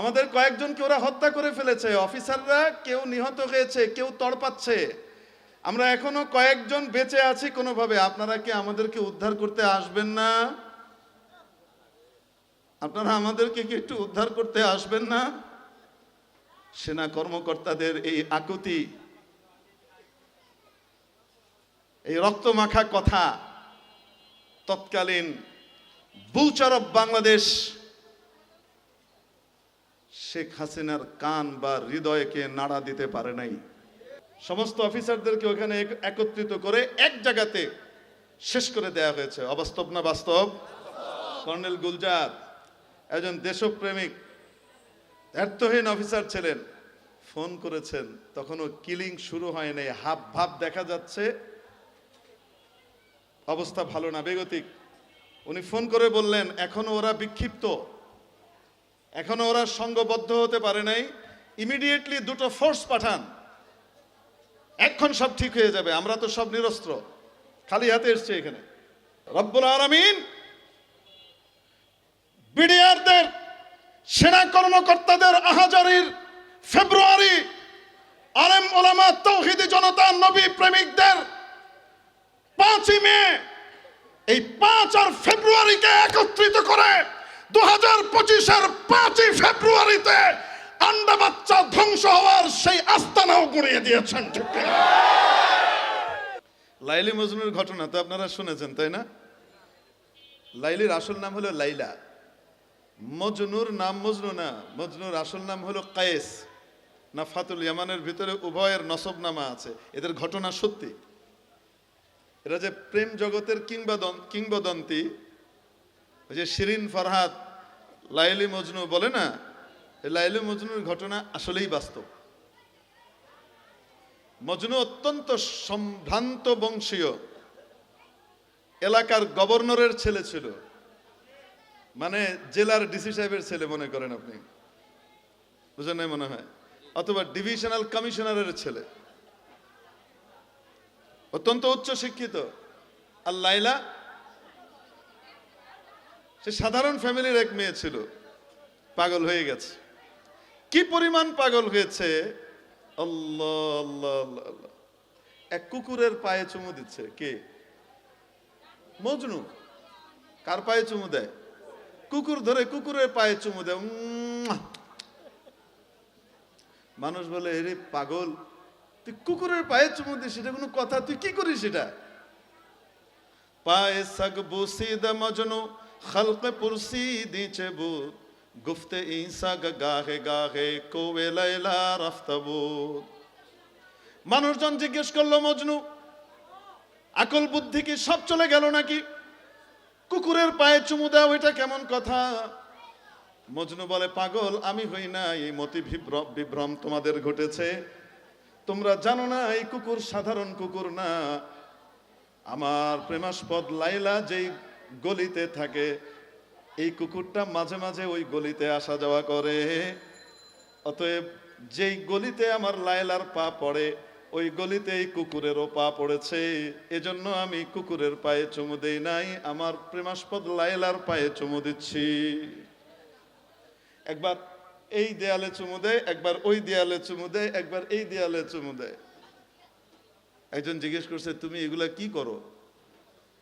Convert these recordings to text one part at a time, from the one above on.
আমাদের কয়েকজনকে ওরা হত্যা করে ফেলেছে। অফিসাররা কেউ নিহত হয়েছে, কেউ তড়পাচ্ছে। আমরা এখনও কয়েকজন বেঁচে আছি কোনোভাবে। আপনারা কি আমাদেরকে উদ্ধার করতে আসবেন না? আপনারা আমাদেরকে কি একটু উদ্ধার করতে আসবেন না? সেনা কর্মকর্তাদের এই আকুতি, এই রক্তমাখা কথা, তৎকালীন বুলচার অফ বাংলাদেশ শেখ হাসিনার কান বা হৃদয়কে নাড়া দিতে পারে নাই। সমস্ত অফিসারদেরকে ওখানে একত্রিত করে এক জায়গাতে শেষ করে দেয়া হয়েছে। অবাস্তব না বাস্তব? কর্নেল গুলজার, একজন দেশপ্রেমিক, ব্যর্থহীন অফিসার ছিলেন, ফোন করেছেন, তখনও কিলিং শুরু হয় নাই। হাব ভাব দেখা যাচ্ছে। অবস্থা ভালো না, বেগতিক। উনি ফোন করে বললেন, এখনও ওরা বিক্ষিপ্ত। এখনও ওরা সঙ্গবদ্ধ হতে পারে নাই। ইমিডিয়েটলি দুটো ফোর্স পাঠান। এখন সব ঠিক হয়ে যাবে, আমরা তো সব নিরস্ত্র। খালি হাতে এসছে এখানে। রব্বুল আরামিন বিডিআরদের, সেনা কর্মকর্তাদের আহাজারির ফেব্রুয়ারি আলেম ওলামা তৌহিদি জনতা নবী প্রেমিকদের পাঁচই মে, এই পাঁচ আর ফেব্রুয়ারিকে একত্রিত করে দু হাজার পঁচিশের পাঁচই ফেব্রুয়ারিতে আন্ডা বাচ্চা ধ্বংস হওয়ার সেই আস্তানাও গড়িয়ে দিয়েছেন, ঠিক লাইলি মজনুর ঘটনা তো আপনারা শুনেছেন, তাই না? লাইলির আসল নাম হলো লাইলা। মজনুর নাম মজনু না, মজনুর আসল নাম হলো কায়েস। না, ফাতুল ইয়ামানের ভিতরে উভয়ের নসব নামা আছে। এদের ঘটনা সত্যি। এরা যে প্রেম জগতের কিংবদন কিংবদন্তি ওই যে শিরিন ফরহাদ, লাইলি মজনু বলে না লাইলি মজনুর ঘটনা আসলেই বাস্তব। মজনু অত্যন্ত সম্ভ্রান্ত বংশীয়, এলাকার গভর্নরের ছেলে ছিল। মানে জেলার ডিসি সাহেবের ছেলে মনে করেন আপনি। বুঝেন মনে হয়? অথবা ডিভিশনাল কমিশনারের ছেলে। অত্যন্ত উচ্চ শিক্ষিত আর লাইলা সে সাধারণ ফ্যামিলির এক মেয়ে ছিল। পাগল হয়ে গেছে। কি পরিমাণ পাগল হয়েছে। এক কুকুরের পায়ে চুমু দিচ্ছে। কে? মজনু। কার পায়ে চুমু দেয়? কুকুর ধরে কুকুরের পায়ে চুমু দেয়। মানুষ বলে, এরে পাগল, তুই কুকুরের পায়ে চুমু দিস সেটা কোনো কথা? তুই কি করিস সেটা পায়ে সগ বুসিদ মজনু খলক পুরসি দিছে বু গুফতে ঈসা গাহে গাহে কোবে লাইলা রফতাবু মানুষজন জিজ্ঞেস করল, মজনু, আকল বুদ্ধি কি সব চলে গেল নাকি? কুকুরের পায়ে চুমু দাও এটা কেমন কথা? মজনু বলে, পাগল, আমি হই না, এই মতি বিভ্র- বিভ্রম তোমাদের ঘটেছে। তোমরা জানো না, এই কুকুর সাধারণ কুকুর না। আমার প্রেমাস্পদ লাইলা যেই গলিতে থাকে। এই কুকুরটা মাঝে মাঝে ওই গলিতে আসা যাওয়া করে। অতএব যেই গলিতে আমার লাইলার পা পড়ে, ওই গলিতে এই কুকুরেরও পা পড়েছে। এজন্য আমি কুকুরের পায়ে চুমু দেই নাই, আমার প্রেমাস্পদ লাইলার পায়ে চুমু দিচ্ছি। একবার এই দেয়ালে চুমু দেয় একবার ওই দেয়ালে চুমু দেয় একবার এই দেয়ালে চুমু দেয় একজন জিজ্ঞেস করছে, তুমি এগুলা কি করো?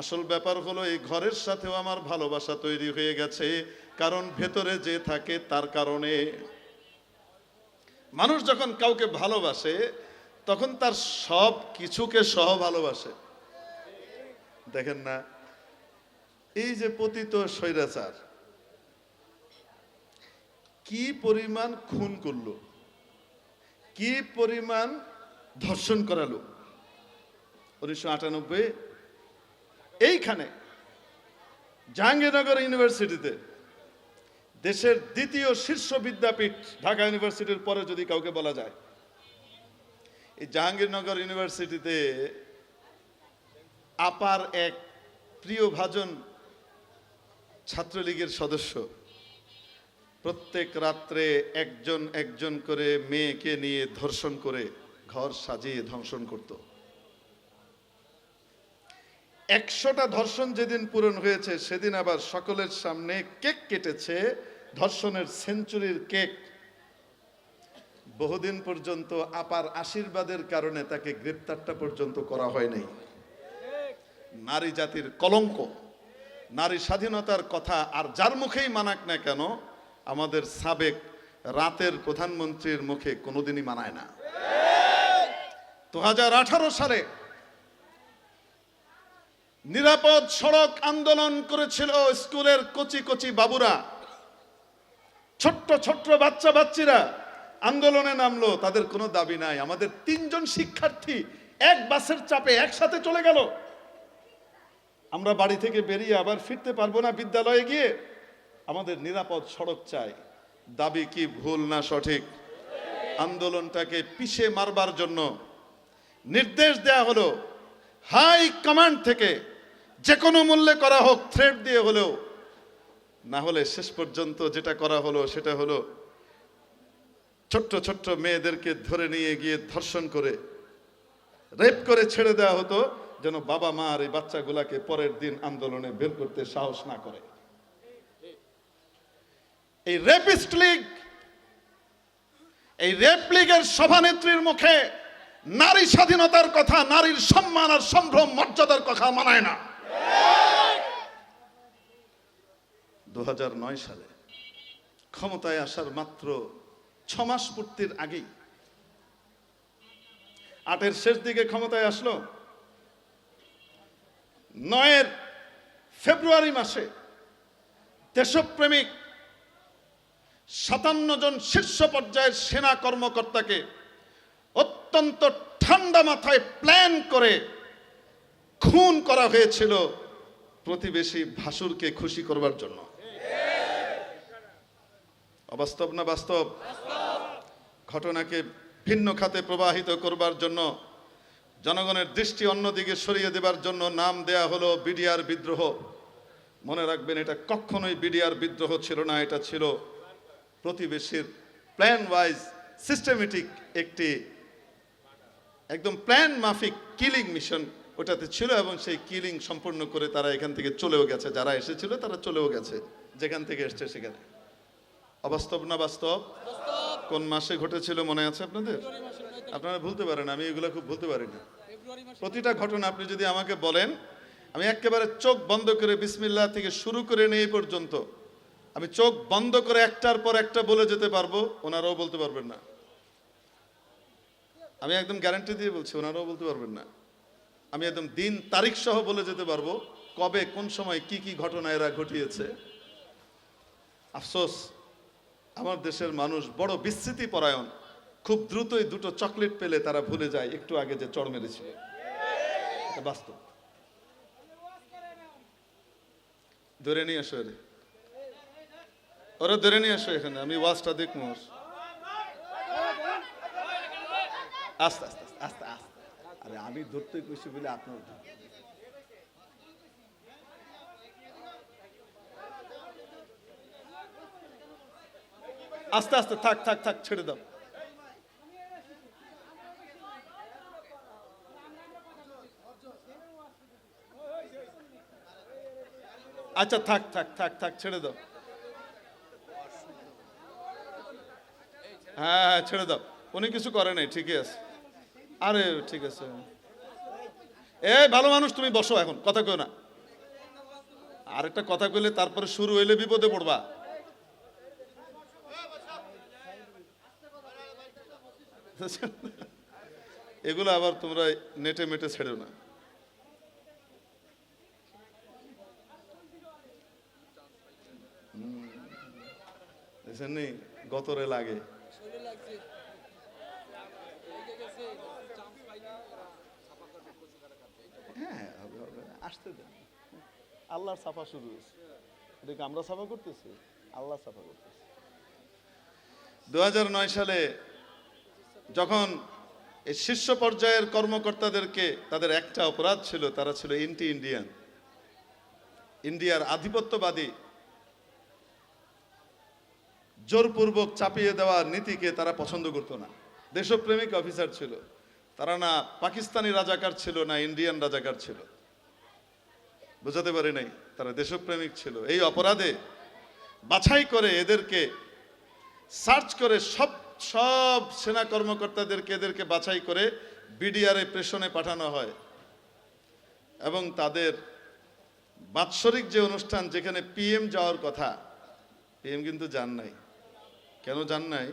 আসল ব্যাপার হলো এই ঘরের সাথেও আমার ভালোবাসা তৈরি হয়ে গেছে, কারণ ভেতরে যে থাকে তার কারণে। মানুষ যখন কাউকে ভালোবাসে, তখন তার সব কিছুকে সহ ভালোবাসে। দেখেন না, এই যে পতিত স্বৈরাচার, কি পরিমাণ খুন করল, কি পরিমাণ ধর্ষণ করালো। উনিশশো আটানব্বই এইখানে জাহাঙ্গীরনগর ইউনিভার্সিটিতে দেশের দ্বিতীয় শীর্ষ বিদ্যাপীঠ ঢাকা ইউনিভার্সিটির পরে যদি কাউকে বলা যায়, এই জাহাঙ্গীরনগর ইউনিভার্সিটিতে আপার এক প্রিয় ভাজন ছাত্রলীগের সদস্য, প্রত্যেক রাত্রে একজন একজন করে মেয়েকে নিয়ে ধর্ষণ করে ঘর সাজিয়ে ধ্বংসন করত। একশোটা ধর্ষণ যেদিন পূরণ হয়েছে, সেদিন আবার সকলের সামনে কেক কেটেছে, ধর্ষণের সেঞ্চুরির কেক। বহুদিন পর্যন্ত আপার আশীর্বাদের কারণে তাকে গ্রেপ্তারটা পর্যন্ত করা হয় নাই। নারী জাতির কলঙ্ক, নারী স্বাধীনতার কথা আর যার মুখেই মানাক না কেন, আমাদের সাবেক রাতের প্রধানমন্ত্রীর মুখে কোনোদিনই মানায় না। দু হাজার আঠারো সালে নিরাপদ সড়ক আন্দোলন করেছিল স্কুলের কচি কচি বাবুরা। ছোট্ট ছোট্ট বাচ্চা বাচ্চিরা আন্দোলনে নামলো, তাদের কোনো দাবি নাই। আমাদের তিনজন শিক্ষার্থী এক বাসের চাপে একসাথে চলে গেল। আমরা বাড়ি থেকে বেরিয়ে আবার ফিরতে পারব না বিদ্যালয়ে গিয়ে। আমাদের নিরাপদ সড়ক চাই। দাবি কি ভুল না সঠিক? আন্দোলনটাকে পিষে মারবার জন্য নির্দেশ দেয়া হলো হাই কমান্ড থেকে। যে কোনো মূল্যে করা হোক থ্রেড দিয়ে হলেও, না হলে শেষ পর্যন্ত যেটা করা হলো সেটা হলো ছোট্ট ছোট্ট মেয়েদেরকে ধরে নিয়ে গিয়ে ধর্ষণ করে রেপ করে ছেড়ে দেওয়া হতো, যেন বাবা মা আর এই বাচ্চাগুলাকে পরের দিন আন্দোলনে বের করতে সাহস না করে। এই রেপিস্ট লীগ, এই রেপ লীগের সভানেত্রীর মুখে নারী স্বাধীনতার কথা, নারীর সম্মান আর সম্ভ্রম, মর্যাদার কথা মানায় না। দু হাজার নয় সালে ক্ষমতায় আসার মাত্র ছ মাস পূর্তির আগেই আটের শেষ দিকে ক্ষমতায় আসলো। নয়ের ফেব্রুয়ারি মাসে দেশপ্রেমিক সাতান্ন জন শীর্ষ পর্যায়ের সেনা কর্মকর্তাকে অত্যন্ত ঠান্ডা মাথায় প্ল্যান করে খুন করা হয়েছিল প্রতিবেশী ভাসুরকে খুশি করবার জন্য। অবাস্তব না বাস্তব? ঘটনাকে ভিন্ন খাতে প্রবাহিত করবার জন্য, জনগণের দৃষ্টি অন্যদিকে সরিয়ে দেবার জন্য নাম দেয়া হলো বিডিআর বিদ্রোহ। মনে রাখবেন, এটা কখনোই বিডিআর বিদ্রোহ ছিল না, এটা ছিল প্রতিবেশীর প্ল্যান ওয়াইজ সিস্টেমেটিক একটি একদম প্ল্যান মাফিক কিলিং মিশন ওটাতে ছিল এবং সেই কিলিং সম্পূর্ণ করে তারা এখান থেকে চলেও গেছে। যারা এসেছিল তারা চলেও গেছে। যেখান থেকে এসছে সেখানে। অবাস্তব না বাস্তব? কোন মাসে ঘটেছিল মনে আছে আপনাদের? আপনারা ভুলতে পারেন, আমি এগুলো খুব ভুলতে পারি না। প্রতিটা ঘটনা আপনি যদি আমাকে বলেন, আমি একেবারে চোখ বন্ধ করে বিসমিল্লাহ থেকে শুরু করে নিয়ে পর্যন্ত, আমি চোখ বন্ধ করে একটার পর একটা বলে যেতে পারব, ওনারাও বলতে পারবেন না। আমি একদম গ্যারান্টি দিয়ে বলছি, ওনারাও বলতে পারবেন না। আমি একদম দিন তারিখ সহ বলে যেতে পারব, কবে, কোন সময় কি কি ঘটনা এরা ঘটিয়েছে। আফসোস, আমার দেশের মানুষ বড় বিস্মৃতি পরায়ণ খুব দ্রুতই দুটো চকলেট পেলে তারা ভুলে যায়, একটু আগে যে চড় মেরেছিল। বাস্তব। ধরে নিয়ে আসো রে ওরা ধরে নিয়ে আসো এখানে, আমি ওয়াজটা দেখব। আস্তে আস্তে আস্তে আস্তে আস্তে। আরে আমি ধরতে কইছি বলে আপনার আস্তে আস্তে, থাক থাক থাক, ছেড়ে দাও। আচ্ছা থাক থাক থাক থাক, ছেড়ে দাও। হ্যাঁ হ্যাঁ ছেড়ে দাও। উনি কিছু করে নাই ঠিকই আছে। আরে, ঠিক আছে। এ ভালো মানুষ তুমি, বসো এখন, কথা কেউ না। আরেকটা কথা কইলে তারপরে শুরু হইলে বিপদে পড়বা। এগুলো আবার তোমরা নেটে মেটে ছেড়ো না? গতরে লাগে শরীরে লাগছে লেগে গেছে চান্স পাইনি ছাপা করবে কচু কাটা কাটবে হ্যাঁ হবে হবে আসতে দেন। আল্লাহর সাফা শুরু হয়েছে। এটা কি আমরা সাফা করতেছি? আল্লাহ সাফা করতেছে। দু সালে যখন এই শীর্ষ পর্যায়ের কর্মকর্তাদেরকে তাদের একটা অপরাধ ছিল, তারা ছিল এন্টি ইন্ডিয়ান। ইন্ডিয়ার আধিপত্যবাদী, জোরপূর্বক চাপিয়ে দেওয়া নীতিকে তারা পছন্দ করতো না। দেশপ্রেমিক অফিসার ছিল। তারা না পাকিস্তানি রাজাকার ছিল, না ইন্ডিয়ান রাজাকার ছিল। বোঝাতে পারি নাই, তারা দেশপ্রেমিক ছিল। এই অপরাধে বাছাই করে এদেরকে, সার্চ করে সব সব সেনা কর্মকর্তাদেরকে এদেরকে বাছাই করে বিডিআরে প্রেশনে পাঠানো হয়। এবং তাদের বাৎসরিক যে অনুষ্ঠান, যেখানে পিএম যাওয়ার কথা, পিএম কিন্তু যান নাই। কেন যান নাই?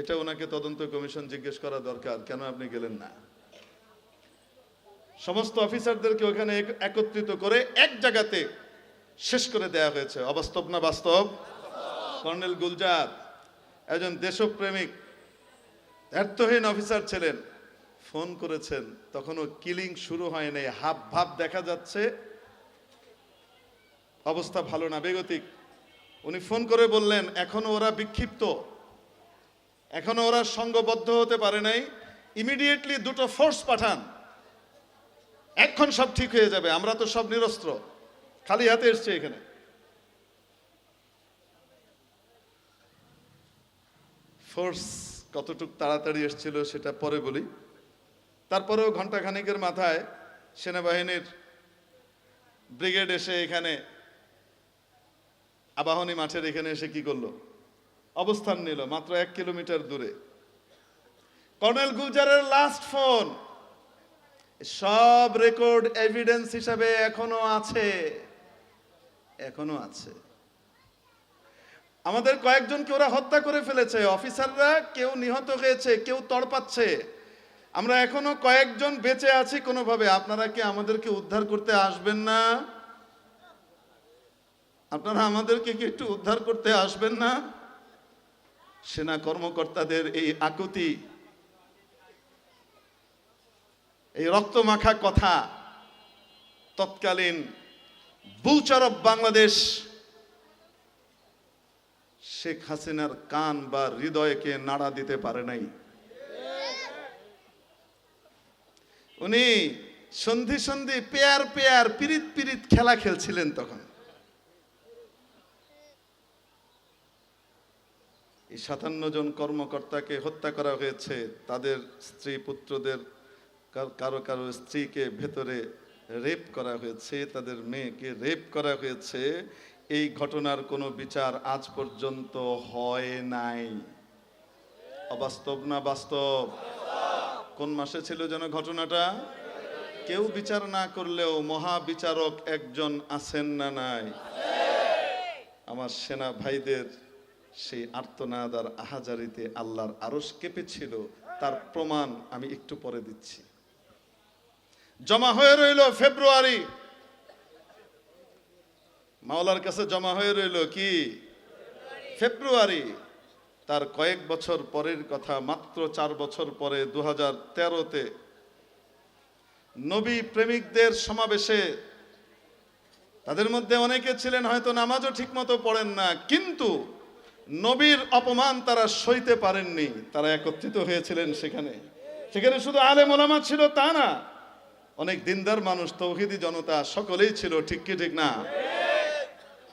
এটা ওনাকে তদন্ত কমিশন জিজ্ঞেস করা দরকার, কেন আপনি গেলেন না? সমস্ত অফিসারদেরকে ওখানে একত্রিত করে এক জায়গাতে শেষ করে দেয়া হয়েছে। অবাস্তব না বাস্তব? কর্নেল গুলজার, একজন দেশপ্রেমিক, ব্যর্থহীন অফিসার ছিলেন। ফোন করেছেন, তখনও কিলিং শুরু হয় নাই। হাব ভাব দেখা যাচ্ছে। অবস্থা ভালো না, বেগতিক। উনি ফোন করে বললেন, এখনও ওরা বিক্ষিপ্ত। এখনও ওরা সঙ্গবদ্ধ হতে পারে নাই। ইমিডিয়েটলি দুটো ফোর্স পাঠান। এখন সব ঠিক হয়ে যাবে, আমরা তো সব নিরস্ত্র। খালি হাতে এসছে এখানে। ফোর্স কতটুক তাড়াতাড়ি এসেছিল সেটা পরে বলি। তারপরেও ঘণ্টা খানিকের মাথায় সেনাবাহিনীর ব্রিগেড এসে এখানে আবাহনী মাঠের এখানে এসে কি করল? অবস্থান নিল, মাত্র এক কিলোমিটার দূরে। কর্নেল গুলজারের লাস্ট ফোন সব রেকর্ড এভিডেন্স হিসাবে এখনও আছে। এখনও আছে। আমাদের কয়েকজনকে ওরা হত্যা করে ফেলেছে। অফিসাররা কেউ নিহত হয়েছে, কেউ তড়পাচ্ছে। আমরা এখনও কয়েকজন বেঁচে আছি কোনোভাবে। আপনারা কি আমাদেরকে উদ্ধার করতে আসবেন না? আপনারা আমাদেরকে কি একটু উদ্ধার করতে আসবেন না? সেনা কর্মকর্তাদের এই আকুতি এই রক্তমাখা কথা তৎকালীন বুলচার অফ বাংলাদেশ শেখ হাসিনার কান বা হৃদয়কে নাড়া দিতে পারে নাই। উনি সন্ধি সন্ধি পেয়ার পেয়ার, পিরিত পিরিত খেলা খেলছিলেন তখন। এই সাতান্ন জন কর্মকর্তাকে হত্যা করা হয়েছে, তাদের স্ত্রী পুত্রদের কার- কারও স্ত্রীকে ভেতরে রেপ করা হয়েছে, তাদের মেয়েকে রেপ করা হয়েছে, এই ঘটনার কোনো বিচার আজ পর্যন্ত হয় নাই। অবাস্তব না বাস্তব? কোন মাসে ছিল যেন ঘটনাটা? কেউ বিচার না করলেও মহাবিচারক একজন আছেন না নাই। আমার সেনা ভাইদের সেই আর্তনাদ আর আহাজারিতে আল্লাহর আরস কেঁপেছিল, তার প্রমাণ আমি একটু পরে দিচ্ছি। জমা হয়ে রইল ফেব্রুয়ারি। মাওলার কাছে জমা হয়ে রইল কি? ফেব্রুয়ারি। তার কয়েক বছর পরের কথা, মাত্র চার বছর পরে দু হাজার তেরোতে নবী প্রেমিকদের সমাবেশে তাদের মধ্যে অনেকে ছিলেন, হয়তো নামাজও ঠিকমতো পড়েন না, কিন্তু নবীর অপমান তারা সইতে পারেননি। তারা একত্রিত হয়েছিলেন সেখানে। সেখানে শুধু আলেম ওলামা ছিল তা না অনেক দিনদার মানুষ, তৌহিদি জনতা, সকলেই ছিল, ঠিক কি, ঠিক না?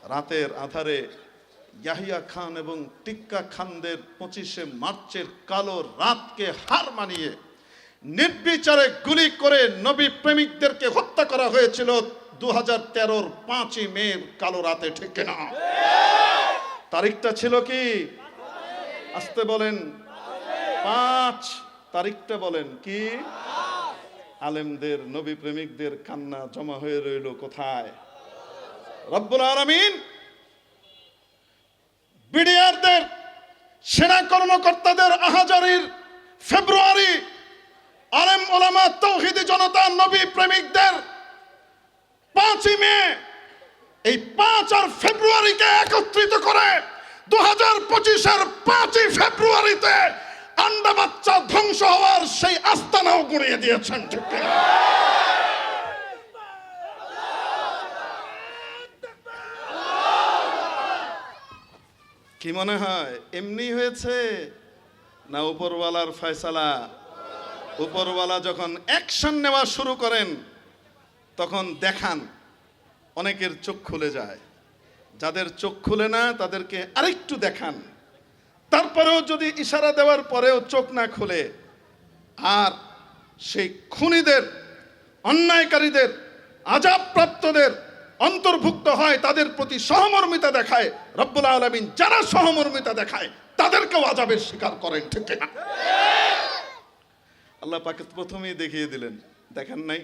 রাতের আধারে ইয়াহিয়া খান এবং টিক্কা খানদের পঁচিশে মার্চের কালো রাতকে হার মানিয়ে নির্বিচারে গুলি করে নবী প্রেমিকদেরকে হত্যা করা হয়েছিল দু হাজার তেরোর পাঁচই মে, কালো রাতে, ঠিক না? তারিখটা ছিল কি? আসতে বলেন। পাঁচ তারিখটা বলেন কি? আলেমদের, নবী প্রেমিকদের কান্না জমা হয়ে রইল কোথায়? রব্বুল আলামিন বিডিআরদের, সেনা কর্মকর্তাদের আহাজারির ফেব্রুয়ারি আলেম ওলামা তৌহিদি জনতা, নবী প্রেমিকদের পাঁচই মে, এই পাঁচ আর ফেব্রুয়ারিকে একত্রিত করে দু হাজার পঁচিশের পাঁচই ফেব্রুয়ারিতে আন্ডা বাচ্চা ধ্বংস হওয়ার সেই আস্তানাও গুড়িয়ে দিয়েছেন, ঠিক কি মনে হয়, এমনি হয়েছে? না উপরওয়ালার ফয়সালা? উপরওয়ালা যখন অ্যাকশন নেওয়া শুরু করেন, তখন দেখান, অনেকের চোখ খুলে যায়। যাদের চোখ খুলে না, তাদেরকে আরেকটু দেখান। তারপরেও যদি ইশারা দেওয়ার পরেও চোখ না খুলে, আর সেই খুনিদের, অন্যায়কারীদের, আজাবপ্রাপ্তদের অন্তর্ভুক্ত হয়, তাদের প্রতি সহমর্মিতা দেখায়, রব্বুল আলমিন যারা সহমর্মিতা দেখায়, তাদেরকেও আজাবের স্বীকার করেন, ঠিক না আল্লাহ পাকে প্রথমেই দেখিয়ে দিলেন, দেখেন নাই?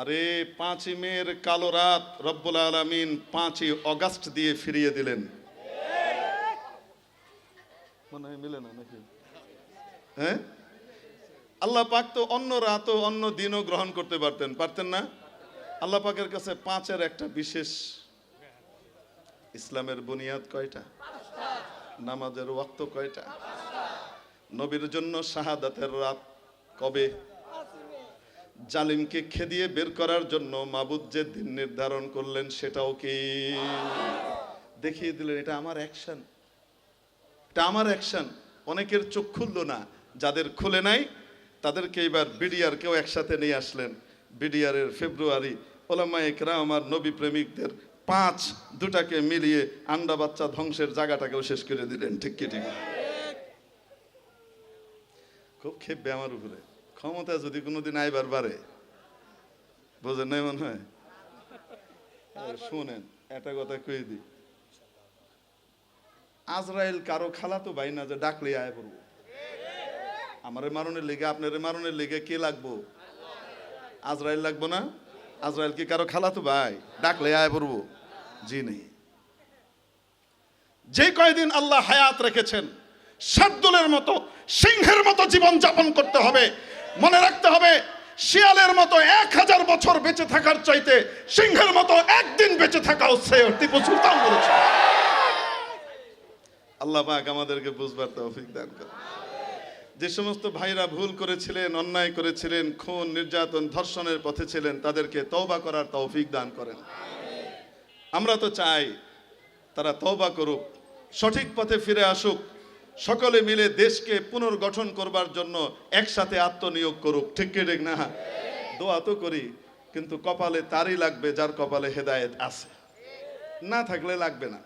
আরে পাঁচই মের কালো রাত, রব্বুল আলমিন পাঁচই অগাস্ট দিয়ে ফিরিয়ে দিলেন। মনে হয় মিলে না নাকি? হ্যাঁ? আল্লাহ পাক তো অন্য রাতও অন্য দিনও গ্রহণ করতে পারতেন পারতেন না? আল্লাহ পাকের কাছে পাঁচের একটা বিশেষ ইসলামের বুনিয়াদ কয়টা? নামাজের ওয়াক্ত কয়টা? নবীর জন্য শাহাদাতের রাত কবে? জালিমকে খেদিয়ে বের করার জন্য মাবুদ যে দিন নির্ধারণ করলেন সেটাও কি? দেখিয়ে দিলেন, এটা আমার অ্যাকশন এটা আমার অ্যাকশন অনেকের চোখ খুললো না, যাদের খুলে নাই, তাদেরকে এবার বিডিআর কেউ একসাথে নিয়ে আসলেন। বিডিআর এর ফেব্রুয়ারি ওলামা একরা আমার নবী প্রেমিকদের পাঁচ দুটাকে মিলিয়ে আন্ডা বাচ্চা ধ্বংসের জায়গাটাকেও শেষ করে দিলেন, ঠিক কি ঠিক খুব খেপবে আমার উপরে। ক্ষমতা যদি কোনোদিন আইবার বাড়ে, বোঝেন নাই মনে হয়? শোনেন, একটা কথা কই দিই। আজরাইল কারও খালাতো ভাই না যে ডাকলে আয় পড়ব আমারে মারণের লেগে, আপনার মারণের লেগে কে লাগবো? আজরাইল লাগবো না? আজরাইল কি কারও খালাতো ভাই? ডাকলে আয় পড়ব জি নেই। যে কয়দিন আল্লাহ হায়াত রেখেছেন শার্দুলের মতো, সিংহের মতো জীবন যাপন করতে হবে। মনে রাখতে হবে, শিয়ালের মতো এক হাজার বছর বেঁচে থাকার চাইতে সিংহের মতো একদিন বেঁচে থাকাও শ্রেয় টিপু সুলতান বলেছে আল্লাহ পাক আমাদেরকে বুঝবার তৌফিক দান করে যে সমস্ত ভাইরা ভুল করেছিলেন, অন্যায় করেছিলেন, খুন, নির্যাতন, ধর্ষণের পথে ছিলেন, তাদেরকে তওবা করার তৌফিক দান করেন। আমরা তো চাই তারা তওবা করুক, সঠিক পথে ফিরে আসুক, সকলে মিলে দেশকে পুনর্গঠন করবার জন্য একসাথে আত্মনিয়োগ করুক। ঠিক ঠিক না? দোয়া তো করি, কিন্তু কপালে তারই লাগবে, যার কপালে হেদায়েত আছে। না থাকলে লাগবে না।